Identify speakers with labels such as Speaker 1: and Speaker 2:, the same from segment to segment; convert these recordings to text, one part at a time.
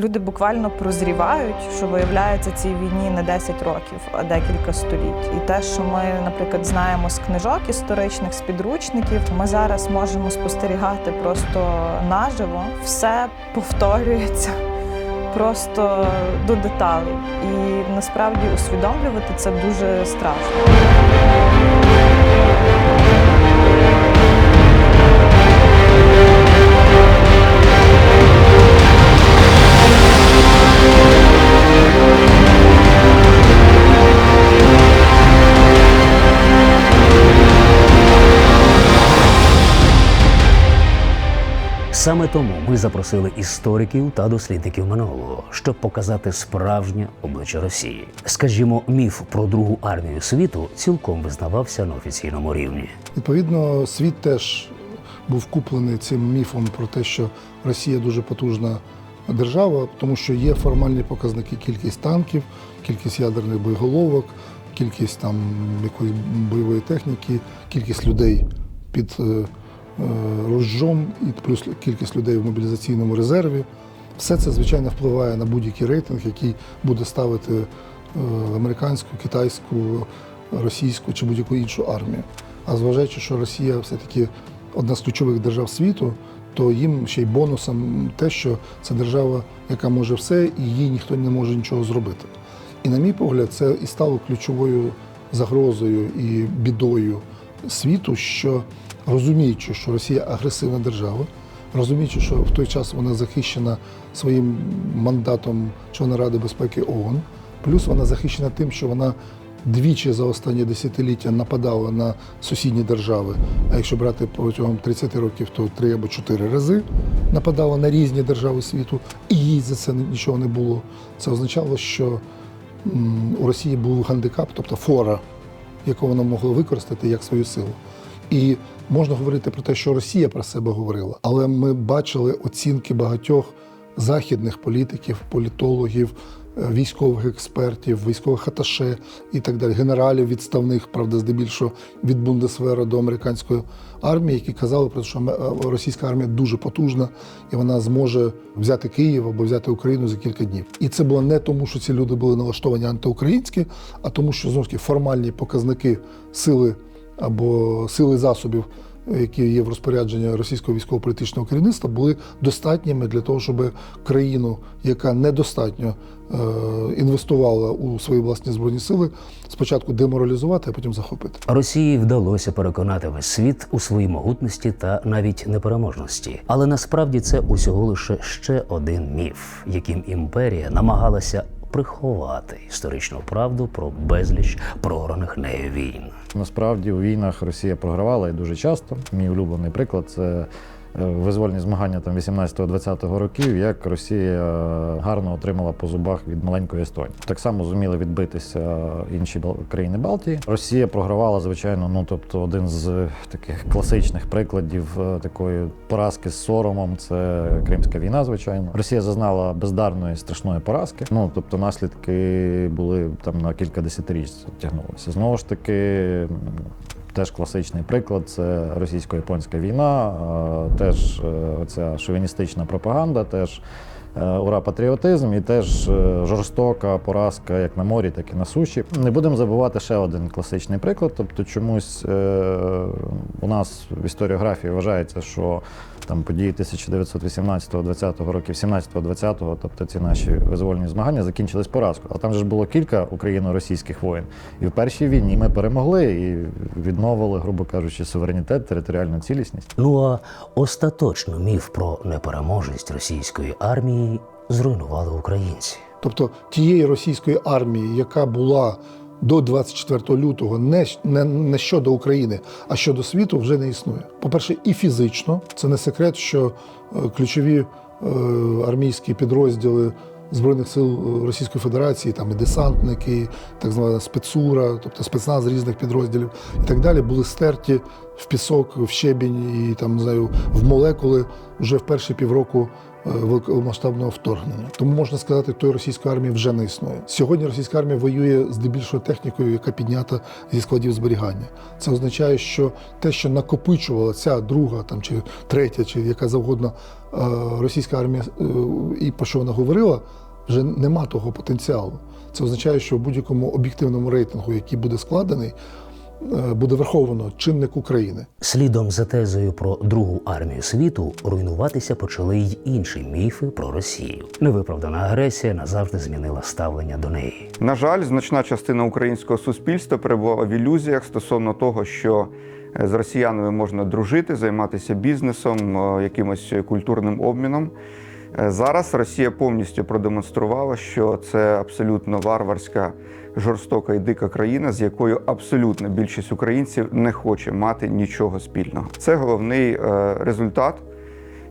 Speaker 1: Люди буквально прозрівають, що виявляється цій війні не 10 років, а декілька століть. І те, що ми, наприклад, знаємо з книжок історичних, з підручників, ми зараз можемо спостерігати просто наживо. Все повторюється просто до деталей. І насправді усвідомлювати це дуже страшно.
Speaker 2: Саме тому ми запросили істориків та дослідників минулого, щоб показати справжнє обличчя Росії. Скажімо, міф про другу армію світу цілком визнавався на офіційному рівні.
Speaker 3: Відповідно, світ теж був куплений цим міфом про те, що Росія дуже потужна держава, тому що є формальні показники кількість танків, кількість ядерних боєголовок, кількість там якоїсь бойової техніки, кількість людей під е, ружжом і плюс кількість людей в мобілізаційному резерві. Все це, звичайно, впливає на будь-який рейтинг, який буде ставити е, американську, китайську, російську чи будь-яку іншу армію. А зважаючи, що Росія все-таки одна з ключових держав світу, то їм ще й бонусом те, що це держава, яка може все, і їй ніхто не може нічого зробити. І, на мій погляд, це і стало ключовою загрозою і бідою світу, що розуміючи, що Росія агресивна держава, розуміючи, що в той час вона захищена своїм мандатом члена Ради безпеки ООН, плюс вона захищена тим, що вона двічі за останні десятиліття нападала на сусідні держави. А якщо брати протягом 30 років, то три або чотири рази нападала на різні держави світу, і їй за це нічого не було. Це означало, що у Росії був гандикап, тобто фора, яку вона могла використати як свою силу. І можна говорити про те, що Росія про себе говорила, але ми бачили оцінки багатьох західних політиків, політологів, військових експертів, військових аташе і так далі, генералів відставних, правда, здебільшого від Бундесвера до американської армії, які казали про те, що е, російська армія дуже потужна і вона зможе взяти Київ або взяти Україну за кілька днів. І це було не тому, що ці люди були налаштовані антиукраїнські, а тому, що знову таки формальні показники сили або сили засобів, які є в розпорядженні російського військово-політичного керівництва, були достатніми для того, щоб країну, яка недостатньо е, інвестувала у свої власні збройні сили, спочатку деморалізувати, а потім захопити.
Speaker 2: Росії вдалося переконати весь світ у своїй могутності та навіть непереможності. Але насправді це усього лише ще один міф, яким імперія намагалася приховати історичну правду про безліч програних нею війн.
Speaker 4: Насправді у війнах Росія програвала і дуже часто. Мій улюблений приклад це визвольні змагання там 18-20 років, як Росія е, гарно отримала по зубах від маленької Естонії. Так само зуміли відбитися інші країни Балтії. Росія програвала, звичайно, ну тобто один з таких класичних прикладів е, такої поразки з соромом. Це Кримська війна, звичайно. Росія зазнала бездарної страшної поразки. Ну тобто наслідки були там на кілька десятиріч тягнулися. Знову ж таки. Теж класичний приклад це російсько-японська війна, теж е, ця шовіністична пропаганда, теж е, ура-патріотизм і теж е, жорстока поразка як на морі, так і на суші. Не будемо забувати ще один класичний приклад. Тобто, чомусь е, у нас в історіографії вважається, що там події 1918-20 років, 17-20, тобто ці наші визвольні змагання закінчились поразкою. Але там же ж було кілька україно-російських воєн. І в першій війні ми перемогли і відновили, грубо кажучи, суверенітет, територіальну цілісність.
Speaker 2: Ну а остаточно міф про непереможність російської армії зруйнували українці.
Speaker 3: Тобто тієї російської армії, яка була до 24 лютого, не, не, не щодо України, а щодо світу, вже не існує. По-перше, і фізично це не секрет, що е, ключові е, армійські підрозділи Збройних сил Російської Федерації, там і десантники, так звана спецура, тобто спецназ різних підрозділів і так далі, були стерті в пісок, в щебінь і там не знаю, в молекули вже в перші півроку великомасштабного вторгнення. Тому можна сказати, тої російської армії вже не існує. Сьогодні російська армія воює здебільшого технікою, яка піднята зі складів зберігання. Це означає, що те, що накопичувала ця друга там чи третя, чи яка завгодно е, російська армія, е, і про що вона говорила, вже нема того потенціалу. Це означає, що в будь-якому об'єктивному рейтингу, який буде складений, е, буде враховано чинник України.
Speaker 2: Слідом за тезою про другу армію світу руйнуватися почали й інші міфи про Росію. Невиправдана агресія назавжди змінила ставлення до неї.
Speaker 5: На жаль, значна частина українського суспільства перебувала в ілюзіях стосовно того, що е, з росіянами можна дружити, займатися бізнесом, е, якимось культурним обміном. Е, Зараз Росія повністю продемонструвала, що це абсолютно варварська, жорстока і дика країна, з якою абсолютна більшість українців не хоче мати нічого спільного. Це головний е, результат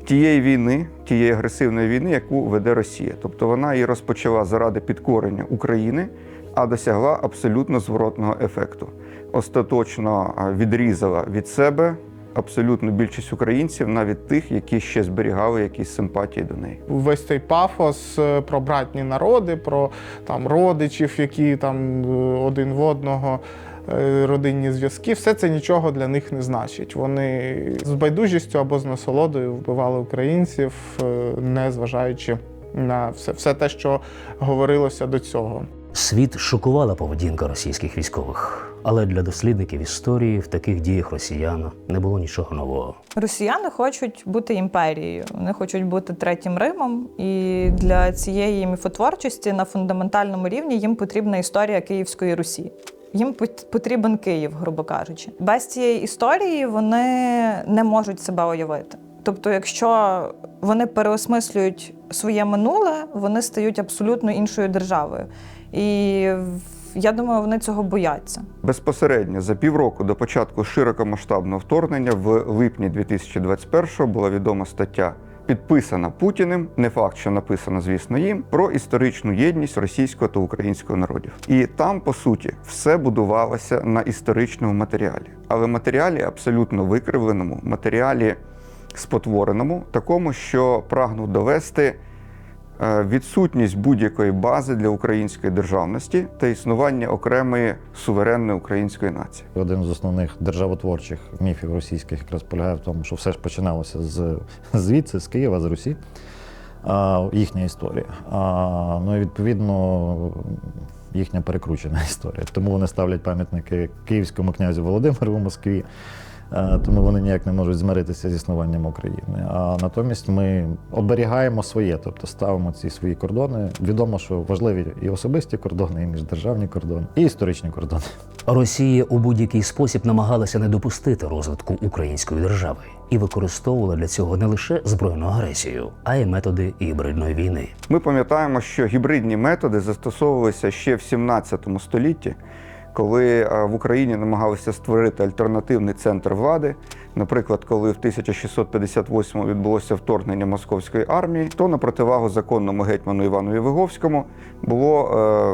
Speaker 5: тієї війни, тієї агресивної війни, яку веде Росія. Тобто вона її розпочала заради підкорення України, а досягла абсолютно зворотного ефекту. Остаточно відрізала від себе абсолютну більшість українців, навіть тих, які ще зберігали якісь симпатії до неї.
Speaker 6: Весь цей пафос е, про братні народи, про там родичів, які там е, один в одного. е, Родинні зв'язки, все це нічого для них не значить. Вони з байдужістю або з насолодою вбивали українців, не зважаючи на все, все те, що говорилося до цього.
Speaker 2: Світ шокувала поведінка російських військових, але для дослідників історії в таких діях росіян не було нічого нового.
Speaker 1: Росіяни хочуть бути імперією, вони хочуть бути третім Римом, і для цієї міфотворчості на фундаментальному рівні їм потрібна історія Київської Русі. Їм потрібен Київ, грубо кажучи. Без цієї історії вони не можуть себе уявити. Тобто, якщо вони переосмислюють своє минуле, вони стають абсолютно іншою державою. І я думаю, вони цього бояться.
Speaker 5: Безпосередньо за півроку до початку широкомасштабного вторгнення в липні 2021 була відома стаття, підписана Путіним, не факт, що написана, звісно, їм, про історичну єдність російського та українського народів. І там, по суті, все будувалося на історичному матеріалі, але матеріалі абсолютно викривленому, матеріалі спотвореному, такому, що прагнув довести відсутність будь-якої бази для української державності та існування окремої суверенної української нації.
Speaker 4: Один з основних державотворчих міфів російських якраз полягає в тому, що все ж починалося з звідси, з Києва, з Русі, їхня історія. Ну і відповідно їхня перекручена історія. Тому вони ставлять пам'ятники київському князю Володимиру в Москві. Е, Тому вони ніяк не можуть змиритися з існуванням України. А натомість ми оберігаємо своє, тобто ставимо ці свої кордони. Відомо, що важливі і особисті кордони, і міждержавні кордони, і історичні кордони.
Speaker 2: Росія у будь-який спосіб намагалася не допустити розвитку української держави і використовувала для цього не лише збройну агресію, а й методи гібридної війни.
Speaker 5: Ми пам'ятаємо, що гібридні методи застосовувалися ще в 17 столітті, коли е, в Україні намагалися створити альтернативний центр влади. Наприклад, коли в 1658 відбулося вторгнення московської армії, то на противагу законному гетьману Іванові Виговському було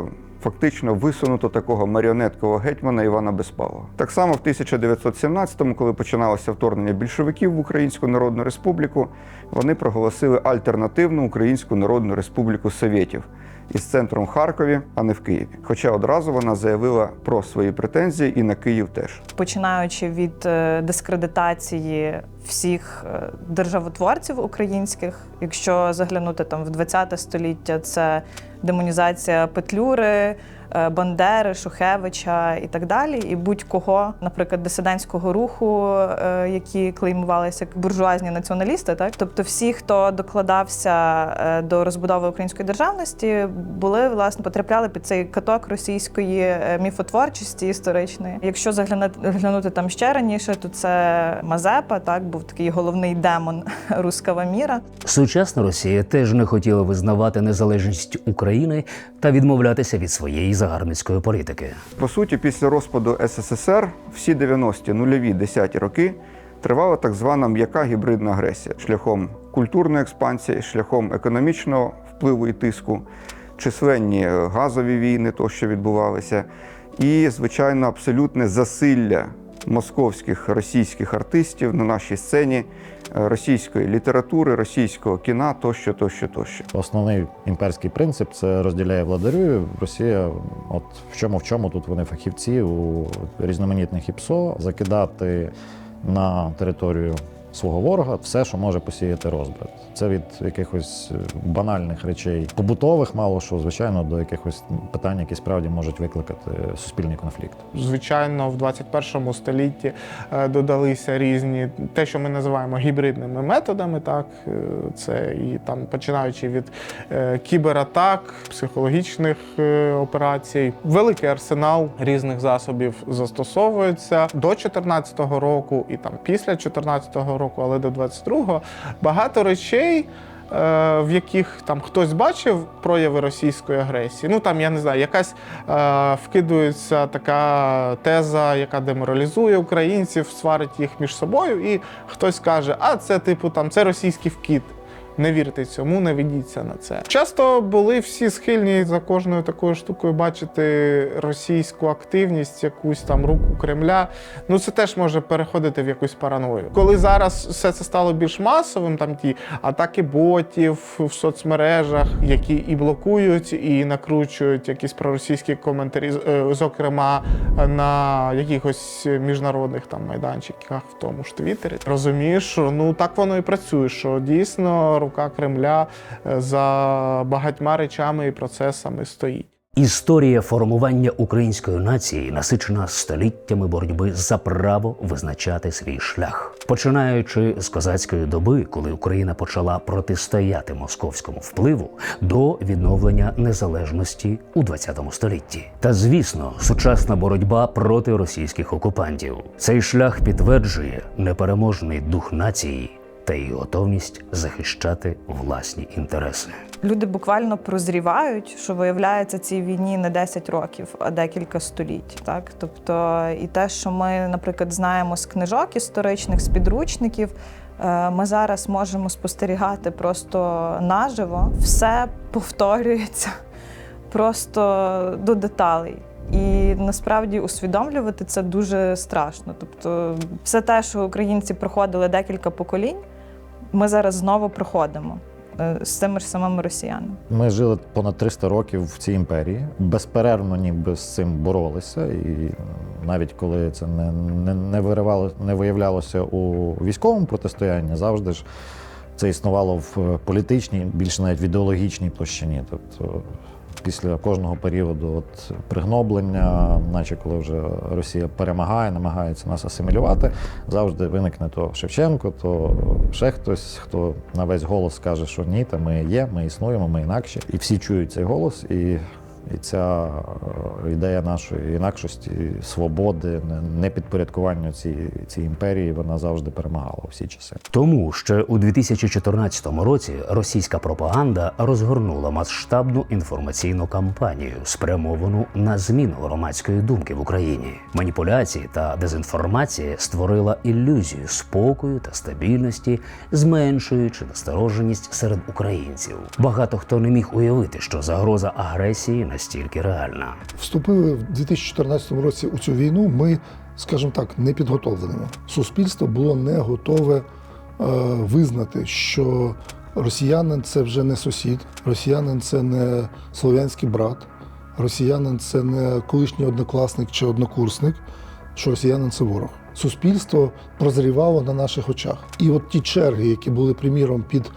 Speaker 5: е, фактично висунуто такого маріонеткового гетьмана Івана Безпалова. Так само в 1917-му, коли починалося вторгнення більшовиків в Українську Народну Республіку, вони проголосили альтернативну Українську Народну Республіку Совєтів із центром Харкові, а не в Києві. Хоча одразу вона заявила про свої претензії і на Київ теж.
Speaker 1: починаючи від е, дискредитації всіх е, державотворців українських. Якщо заглянути там в 20 століття, це демонізація Петлюри, е, Бандери, Шухевича і так далі. І будь-кого, наприклад, дисидентського руху, е, які клеймувалися як буржуазні націоналісти, так тобто всі, хто докладався е, до розбудови української державності, були власне потрапляли під цей каток російської міфотворчості історичної. Якщо заглянути там ще раніше, то це Мазепа, так був такий головний демон руского міра.
Speaker 2: Сучасна Росія теж не хотіла визнавати незалежність України та відмовлятися від своєї загарбницької політики.
Speaker 5: По суті, після розпаду СССР всі 90-ті, нульові, 10-ті роки тривала так звана м'яка гібридна агресія шляхом культурної експансії, шляхом економічного впливу і тиску, численні е, газові війни, то що відбувалися, і, звичайно, абсолютне засилля московських російських артистів на нашій сцені, е, російської літератури, російського кіна тощо, тощо, тощо.
Speaker 4: Основний імперський принцип це розділяє владарює. Росія, от в чому в чому тут вони фахівці у різноманітних ІПСО закидати на територію свого ворога все, що може посіяти розбрат. Це від якихось е, банальних речей, побутових, мало що, звичайно, до якихось питань, які справді можуть викликати суспільний конфлікт.
Speaker 6: Звичайно, в 21 столітті е, додалися різні те, що ми називаємо гібридними методами. Так Е, це і там починаючи від е, кібератак, психологічних е, операцій, великий арсенал різних засобів застосовується до 2014 року і там після 2014 року, але до 22-го багато речей. Е, В яких там хтось бачив прояви російської агресії. Ну там я не знаю, якась е, вкидується така теза, яка деморалізує українців, сварить їх між собою, і хтось каже, а це типу там це російський вкид. Не вірте цьому, не ведіться на це. Часто були всі схильні за кожною такою штукою бачити російську активність, якусь там руку Кремля. Ну це теж може переходити в якусь параною. Коли зараз все це стало більш масовим, там ті атаки ботів в соцмережах, які і блокують, і накручують якісь проросійські коментарі, е, зокрема на якихось міжнародних там майданчиках, в тому ж Твіттері. Розумієш, ну так воно і працює. Що дійсно рука Кремля е, за багатьма речами і процесами стоїть.
Speaker 2: Історія формування української нації насичена століттями боротьби за право визначати свій шлях, починаючи з козацької доби, коли Україна почала протистояти московському впливу, до відновлення незалежності у ХХ столітті. Та звісно, сучасна боротьба проти російських окупантів. Цей шлях підтверджує непереможний дух нації та її готовність захищати власні інтереси.
Speaker 1: Люди буквально прозрівають, що виявляється цій війні не 10 років, а декілька століть. Так, тобто, і те, що ми, наприклад, знаємо з книжок історичних, з підручників, е, ми зараз можемо спостерігати просто наживо, все повторюється просто до деталей. І насправді усвідомлювати це дуже страшно. Тобто, все те, що українці проходили декілька поколінь, ми зараз знову проходимо е, з цими ж самими росіянами.
Speaker 4: Ми жили понад 300 років в цій імперії, безперервно ніби з цим боролися. І навіть коли це не, не, не, виривало, не виявлялося у військовому протистоянні, завжди ж це існувало в політичній, більше навіть в ідеологічній площині. Тобто після кожного періоду от пригноблення, наче коли вже Росія перемагає, намагається нас асимілювати, завжди виникне то Шевченко, то ще хтось, хто на весь голос каже, що ні, та ми є, ми існуємо, ми інакші. І всі чують цей голос, і, і ця е, ідея нашої інакшості, свободи, не- непідпорядкування цій, цій імперії, вона завжди перемагала всі часи.
Speaker 2: Тому ще у 2014 році російська пропаганда розгорнула масштабну інформаційну кампанію, спрямовану на зміну громадської думки в Україні. Маніпуляції та дезінформація створила ілюзію спокою та стабільності, зменшуючи настороженість серед українців. Багато хто не міг уявити, що загроза агресії настільки реальна.
Speaker 3: Вступили в 2014 році у цю війну. Ми, скажімо так, не підготовленими. Суспільство було не готове е, визнати, що росіянин це вже не сусід, росіянин це не слов'янський брат, росіянин це не колишній однокласник чи однокурсник, що росіянин це ворог. Суспільство прозрівало на наших очах. І от ті черги, які були приміром під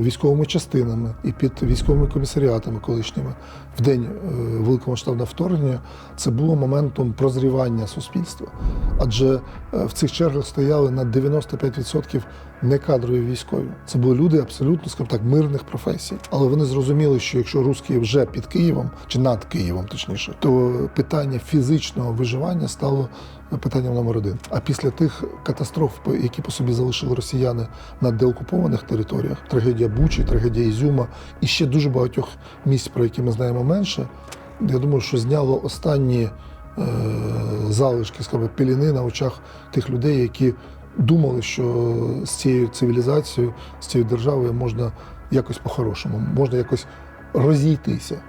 Speaker 3: військовими частинами і під військовими комісаріатами колишніми в день е, великомасштабного вторгнення, це було моментом прозрівання суспільства. Адже е, в цих чергах стояли на 95% не кадрові військові. Це були люди абсолютно, скажімо так, мирних професій. Але вони зрозуміли, що якщо русські вже під Києвом чи над Києвом, точніше, то питання фізичного виживання стало питанням номер один. А після тих катастроф, які по собі залишили росіяни на деокупованих територіях, трагедія Бучі, трагедія Ізюма і ще дуже багатьох місць, про які ми знаємо менше. Я думаю, що зняло останні е, залишки, скажімо, піліни на очах тих людей, які думали, що з цією цивілізацією, з цією державою можна якось по-хорошому, можна якось розійтися.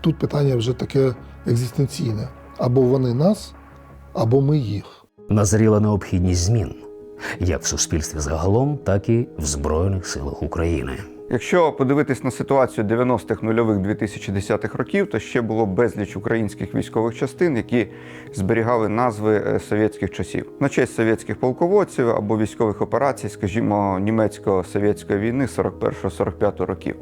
Speaker 3: Тут питання вже таке екзистенційне. Або вони нас, або ми їх.
Speaker 2: Назріла необхідність змін як в суспільстві загалом, так і в Збройних силах України.
Speaker 5: Якщо подивитись на ситуацію 90-х, нульових 2010-х років, то ще було безліч українських військових частин, які зберігали назви е, совєтських часів на честь совєтських полководців або військових операцій, скажімо, німецько-совєтської війни 41-45 років,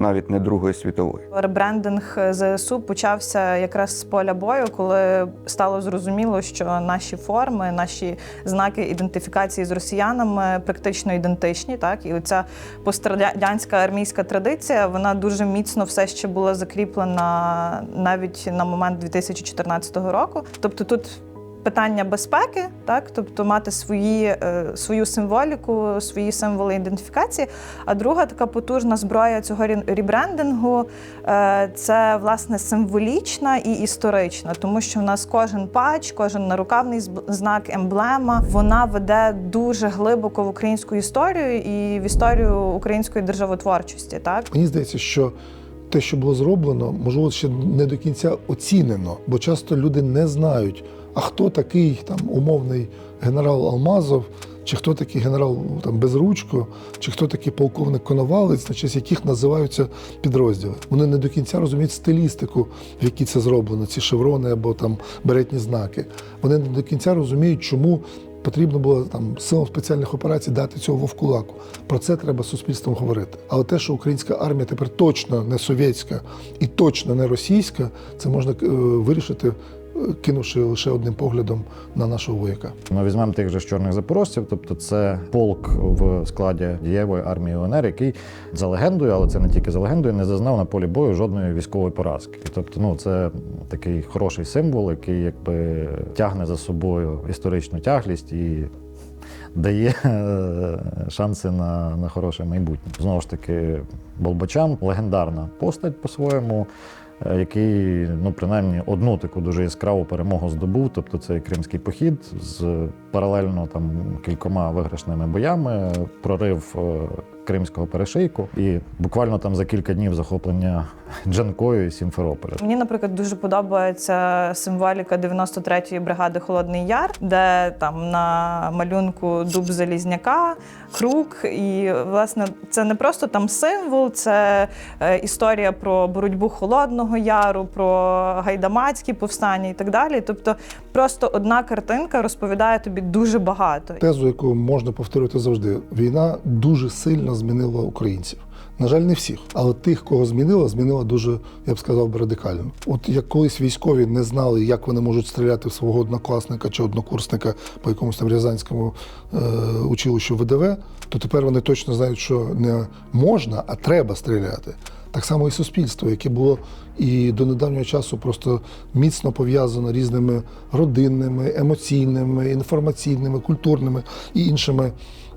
Speaker 5: навіть не Другої світової.
Speaker 1: Ребрендинг ЗСУ почався якраз з поля бою, коли стало зрозуміло, що наші форми, наші знаки ідентифікації з росіянами практично ідентичні. Так і оця пострадянська армійська традиція вона дуже міцно все ще була закріплена навіть на момент 2014 року. Тобто тут. Питання безпеки, так тобто мати свої, е, свою символіку, свої символи ідентифікації. А друга така потужна зброя цього рі- ребрендингу е, це власне символічна і історична, тому що в нас кожен патч, кожен нарукавний знак, емблема, вона веде дуже глибоко в українську історію і в історію української державотворчості. Так
Speaker 3: Мені здається, що те, що було зроблено, можливо, ще не до кінця оцінено, бо часто люди не знають, а хто такий там умовний генерал Алмазов, чи хто такий генерал там Безручко, чи хто такий полковник Коновалець, на честь яких називаються підрозділи. Вони не до кінця розуміють стилістику, в якій це зроблено, ці шеврони або там беретні знаки. Вони не до кінця розуміють, чому Потрібно було там силам спеціальних операцій дати цього вовкулаку. Про це треба суспільством говорити. Але те, що українська армія тепер точно не совєтська і точно не російська, це можна е, вирішити, кинувши лише одним поглядом на нашого вояка.
Speaker 4: Ми візьмемо тих же чорних запорожців, тобто це полк в складі дієвої армії УНР, який за легендою, але це не тільки за легендою, не зазнав на полі бою жодної військової поразки. Тобто, ну це такий хороший символ, який якби тягне за собою історичну тяглість і. Дає е, шанси на, на хороше майбутнє. Знову ж таки, Болбочан легендарна постать по-своєму, який ну принаймні одну таку дуже яскраву перемогу здобув. Тобто цей кримський похід з паралельно там кількома виграшними боями, прорив е, кримського перешийку, і буквально там за кілька днів захоплення Джанкою і Сімферополя.
Speaker 1: Мені, наприклад, дуже подобається символіка 93-ї бригади Холодний Яр, де там на малюнку дуб залізняка, круг. І власне це не просто там символ, це е, історія про боротьбу Холодного Яру, про гайдамацькі повстання і так далі. Тобто, просто одна картинка розповідає тобі дуже багато.
Speaker 3: Тезу, яку можна повторювати завжди, війна дуже сильно змінила українців. На жаль, не всіх, але тих, кого змінила, змінила дуже, я б сказав, би, радикально. От як колись військові не знали, як вони можуть стріляти в свого однокласника чи однокурсника по якомусь там Рязанському е, училищу ВДВ, то тепер вони точно знають, що не можна, а треба стріляти. Так само і суспільство, яке було і до недавнього часу просто міцно пов'язано різними родинними, емоційними, інформаційними, культурними і іншими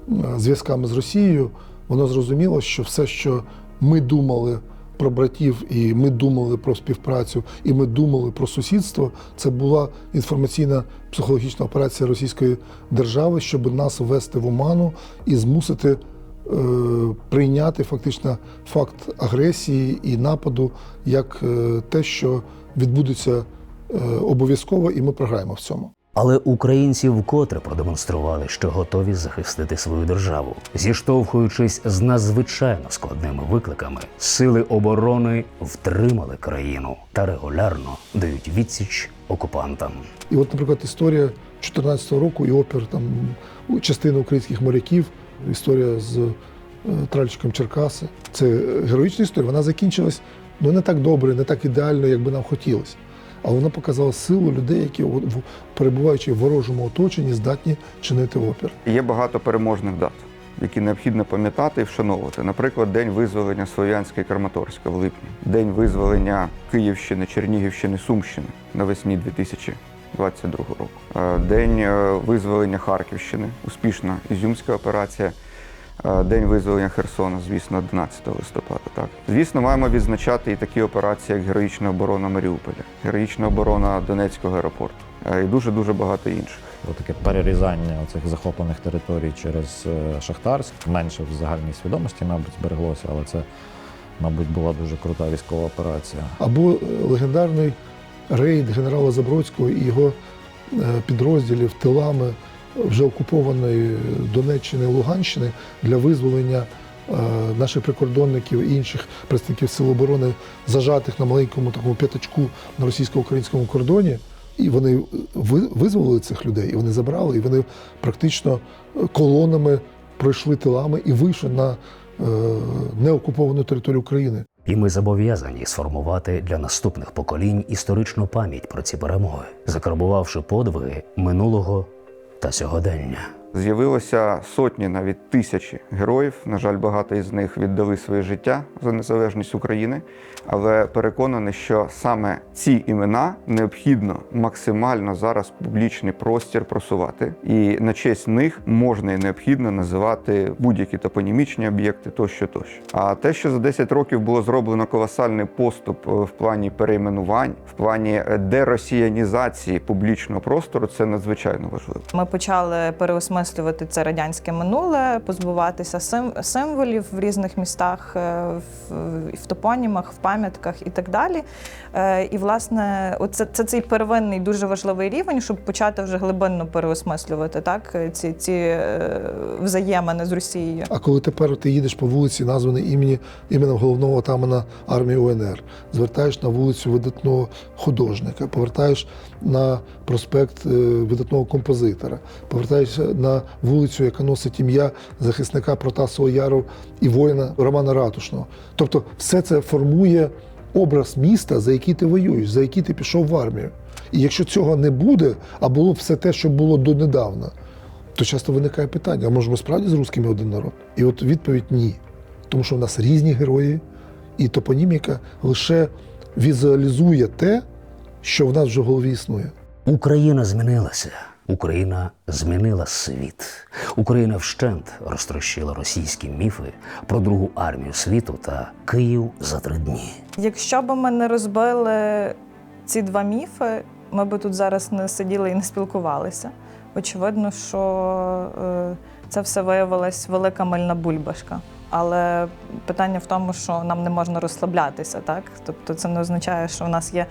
Speaker 3: е, зв'язками з Росією, воно зрозуміло, що все, що ми думали про братів, і ми думали про співпрацю, і ми думали про сусідство, це була інформаційна психологічна операція Російської держави, щоб нас ввести в оману і змусити е, прийняти фактично факт агресії і нападу як е, те, що відбудеться е, обов'язково, і ми програємо в цьому.
Speaker 2: Але українці вкотре продемонстрували, що готові захистити свою державу, зіштовхуючись з надзвичайно складними викликами, сили оборони втримали країну та регулярно дають відсіч окупантам.
Speaker 3: І от, наприклад, історія 2014 року і опір там частини українських моряків, історія з е, тральчиком Черкаси. Це героїчна історія. Вона закінчилась ну не так добре, не так ідеально, як би нам хотілося. Але вона показала силу людей, які, в- перебуваючи в ворожому оточенні, здатні чинити опір.
Speaker 5: Є багато переможних дат, які необхідно пам'ятати і вшановувати. Наприклад, День визволення Слов'янська і Краматорська в липні, День визволення Київщини, Чернігівщини, Сумщини навесні 2022 року, Е, День е, визволення Харківщини, успішна Ізюмська операція. Е, День визволення Херсона, звісно, 11 листопада. Так, звісно, маємо відзначати і такі операції, як героїчна оборона Маріуполя, героїчна оборона Донецького аеропорту е, і дуже дуже багато інших.
Speaker 4: Таке перерізання цих захоплених територій через е, Шахтарськ менше в загальній свідомості, мабуть, збереглося, але це, мабуть, була дуже крута військова операція.
Speaker 3: Або легендарний рейд генерала Забродського і його підрозділів тилами вже окупованої Донеччини Луганщини для визволення е, наших прикордонників і інших представників Сил оборони, зажатих на маленькому такому п'ятачку на російсько-українському кордоні. І вони визволили цих людей, і вони забрали, і вони практично колонами пройшли тилами і вийшли на е, неокуповану територію України.
Speaker 2: І ми зобов'язані сформувати для наступних поколінь історичну пам'ять про ці перемоги, закарбувавши подвиги минулого та сьогодення.
Speaker 5: З'явилося сотні, навіть тисячі героїв. На жаль, багато із них віддали своє життя за незалежність України. Але переконаний, що саме ці імена необхідно максимально зараз публічний простір просувати. І на честь них можна і необхідно називати будь-які топонімічні об'єкти тощо тощо. А те, що за 10 років було зроблено колосальний поступ е, в плані перейменувань, в плані е, деросіянізації публічного простору, це надзвичайно важливо.
Speaker 1: Ми почали переосмислювати це радянське минуле, позбуватися сим- символів в різних містах, е, в, топонімах, в пам'ятках і так далі. Е, І, власне, оце, це цей первинний дуже важливий рівень, щоб почати вже глибинно переосмислювати так, ці, ці е, взаємини з Росією.
Speaker 3: А коли тепер ти їдеш по вулиці, названий імені іменем головного отамана армії УНР, звертаєш на вулицю видатного художника, повертаєш на проспект видатного композитора, повертаєшся на вулицю, яка носить ім'я захисника Протасового Яру і воїна Романа Ратушного. Тобто, все це формує образ міста, за який ти воюєш, за який ти пішов в армію. І якщо цього не буде, а було все те, що було донедавна, то часто виникає питання: а може ми справді з русскими один народ? І от відповідь ні. Тому що в нас різні герої, і топоніміка лише візуалізує те, що в нас вже в голові існує.
Speaker 2: Україна змінилася. Україна змінила світ. Україна вщент розтрощила російські міфи про другу армію світу та Київ за три дні.
Speaker 1: Якщо б ми не розбили ці два міфи, ми б тут зараз не сиділи і не спілкувалися. Очевидно, що е, це все виявилась велика мильна бульбашка. Але питання в тому, що нам не можна розслаблятися, так? Тобто це не означає, що в нас є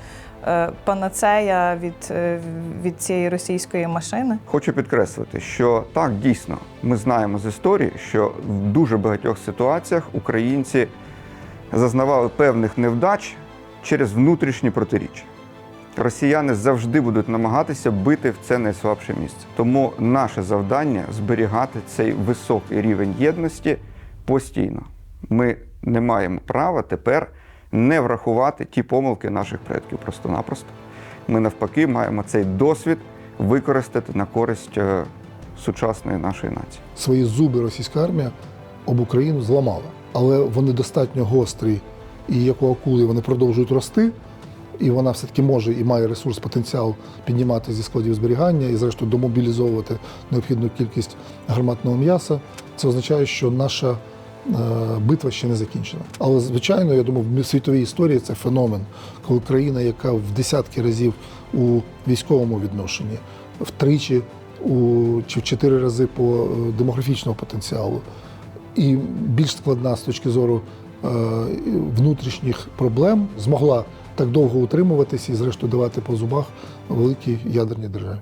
Speaker 1: е, панацея від, е, від цієї російської машини.
Speaker 5: Хочу підкреслити, що так дійсно ми знаємо з історії, що в дуже багатьох ситуаціях українці зазнавали певних невдач через внутрішні протиріччя. Росіяни завжди будуть намагатися бити в це найслабше місце. Тому наше завдання зберігати цей високий рівень єдності постійно. Ми не маємо права тепер не врахувати ті помилки наших предків просто-напросто. Ми навпаки маємо цей досвід використати на користь е, сучасної нашої нації.
Speaker 3: Свої зуби російська армія об Україну зламала. Але вони достатньо гострі, і як у акули вони продовжують рости. І вона все-таки може і має ресурс, потенціал піднімати зі складів зберігання і, зрештою, домобілізовувати необхідну кількість гарматного м'яса. Це означає, що наша битва ще не закінчена. Але, звичайно, я думаю, в світовій історії це феномен, коли країна, яка в десятки разів у військовому відношенні, втричі у, чи в чотири рази по е, демографічному потенціалу, і більш складна з точки зору е, внутрішніх проблем, змогла так довго утримуватися і, зрештою, давати по зубах великій ядерній державі.